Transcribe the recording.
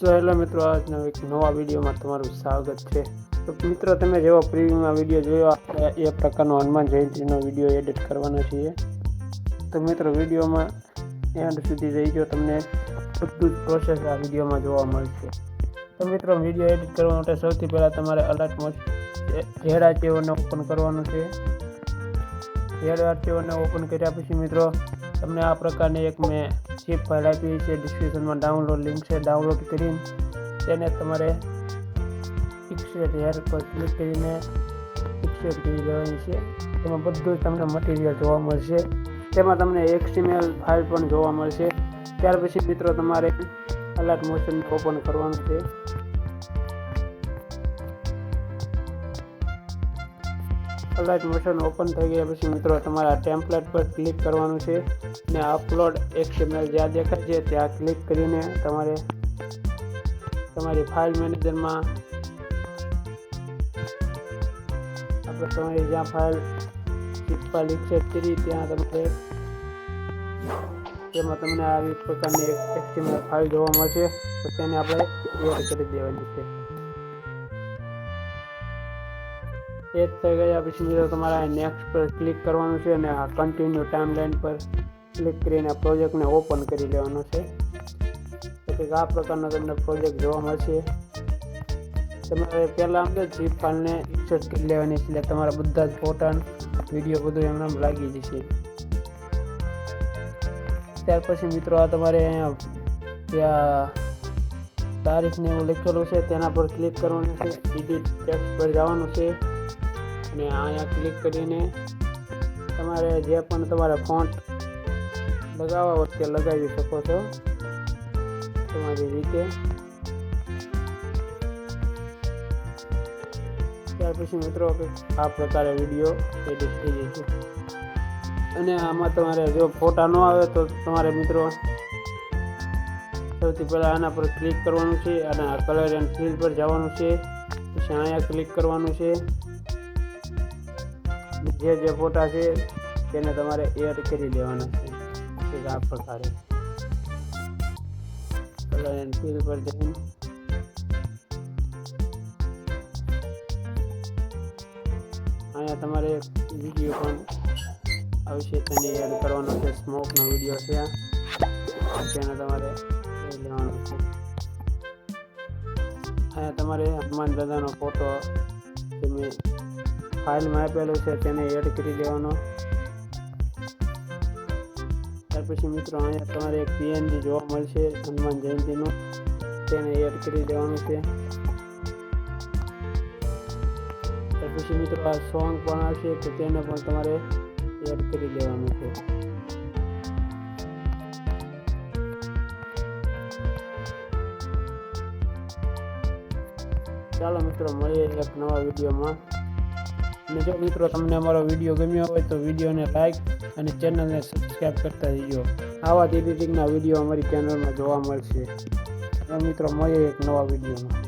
તો હેલો મિત્રો, આજના એક નવા વિડીયોમાં તમારું સ્વાગત છે. તો મિત્રો, તમે જેવો પ્રિવ્યુમાં વીડિયો જોયો આપણે એ પ્રકારનો હનુમાન જયંતિનો વીડિયો એડિટ કરવાનો છીએ તો મિત્રો, વિડીયોમાં એન્ડ સુધી રહીજો તમને બધું જ પ્રોસેસ આ વિડીયોમાં જોવા મળશે. તો મિત્રો, વીડિયો એડિટ કરવા માટે સૌથી પહેલાં તમારે અલર્ટ મોડ ઝેડ આર્ચીઓને ઓપન કરવાનું છે. ઝેડ આર્ચીઓને ઓપન કર્યા પછી મિત્રો તમને આ પ્રકારની એક મેં ચીપ ફાઇલ આપી છે. ડિસ્ક્રિપ્શનમાં ડાઉનલોડ લિંક છે. ડાઉનલોડ કરીને તેને તમારે પિક્સેટ હેર પર ક્લિક કરીને પિક્સેટ કરી દેવાની છે. તેમાં બધું જ તમને મટીરિયલ જોવા મળશે. તેમાં તમને એક્સટીમેલ ફાઇલ પણ જોવા મળશે. ત્યાર પછી મિત્રો તમારે અલર્ટ મોશન ઓપન કરવાનું છે. અલર્ટ મોશન ઓપન થઈ ગયા. પછી મિત્રો, તમારા ટેમ્પલેટ પર ક્લિક કરવાનું છે ને અપલોડ એક્સએમએલ જ્યાં દેખાય છે, ત્યાં ક્લિક કરીને તમારે તમારી ફાઇલ મેનેજરમાં આપણે તમારી જ્યાં ફાઇલ ચિપ્પા લિક્સેટ કરી ત્યાં તમારે તેમાં તમને આવી પ્રકારની એક એક્સએમએલ ફાઇલ જોવા મળશે. તો તેને આપણે એડ કરી દેવાની છે. એ જ થઈ ગયા. પછી મિત્રો, તમારે નેક્સ્ટ પર ક્લિક કરવાનું છે અને આ કન્ટિન્યુ ટાઈમલાઈન પર ક્લિક કરીને પ્રોજેક્ટને ઓપન કરી લેવાનો છે. પછી આ પ્રકારનો તમને પ્રોજેક્ટ જોવા મળશે. તમારે પહેલાં આમ તો જીપ ફાઇલને એક્સેસ કરી લેવાની એટલે તમારા બધા જ ફોટા વીડિયો બધું એમને લાગી જશે. ત્યાર પછી મિત્રો, આ તમારે ત્યાં તારીખને એવું લખેલું છે, તેના પર ક્લિક કરવાનું છે ટેક્સ્ટ પર જવાનું છે. અને અહીંયા ક્લિક કરીને તમારે જે પણ તમારે ફોન્ટ લગાવવા વખતે લગાવી શકો છો તમારી રીતે. ત્યાર પછી મિત્રો આ પ્રકારે વીડિયો એડિટ થઈ જશે અને આમાં તમારે જો ફોટા ન આવે તો તમારે મિત્રો સૌથી પહેલાં આના પર ક્લિક કરવાનું છે અને આ કલર એન્ડ ફિલ પર જવાનું છે. પછી અહીંયા ક્લિક કરવાનું છે. જે જે ફોટા છે તેને તમારે એડ કરી દેવાના છે. આ પ્રકારે. કલર એન્ડ ફિલ પર જઈને. અહીંયા તમારે વીડિયો પણ આવશે, તેને એડ કરવાનો છે. સ્મોકનો વીડિયો છે તેને તમારે લેવાનો છે. અહીંયા તમારે હનુમાન દાદાનો ફોટો જે મેં ફાઇલમાં આપેલો છે, તેને એડ કરી દેવાનો ત્યાર પછી મિત્રો, અહીંયા તમારે એક પીએનજી જોવા મળશે, હનુમાન જયંતિનું. તેને એડ કરી દેવાનું છે. ત્યાર પછી મિત્રો, આ સોંગ પણ આવશે, તો તેને પણ તમારે એડ કરી દેવાનું છે. ચાલો મિત્રો, મળીએ એક નવા વિડીયોમાં. અને જો મિત્રો તમને અમારો વીડિયો ગમ્યો હોય તો વિડીયોને લાઇક અને ચેનલને સબસ્ક્રાઈબ કરતા રહીજો આવા જ એડિટિંગના વીડિયો અમારી ચેનલમાં જોવા મળશે. મિત્રો મળીએ એક નવા વિડીયોમાં